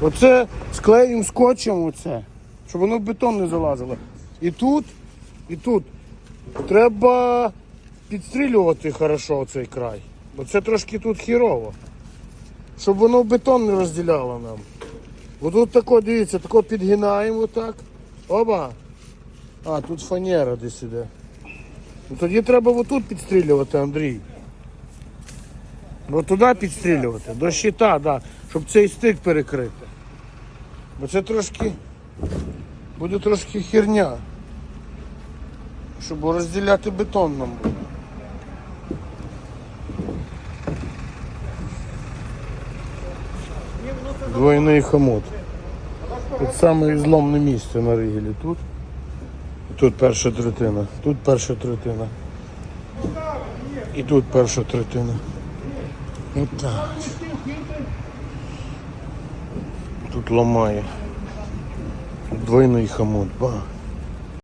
Оце склеїмо скотчем оце, щоб воно в бетон не залазило. І тут, і тут треба підстрілювати хорошо цей край. Бо це трошки тут хірово. Щоб воно в бетон не розділяло нам. Бо тут тако, дивіться, тако підгинаємо отак. Оба. А, тут фанера десь іде. Ну, тоді треба отут підстрілювати, Андрій. Бо туди підстрілювати, до щита, да, щоб цей стик перекрити. Бо це трошки буде трошки херня. Щоб розділяти бетон нам. Двойний хомут. Тут саме зломне місце на ригелі. Тут. Тут перша третина. Тут перша третина. І тут перша третина. Отак. Тут ламає. Двойний хомут. Ба.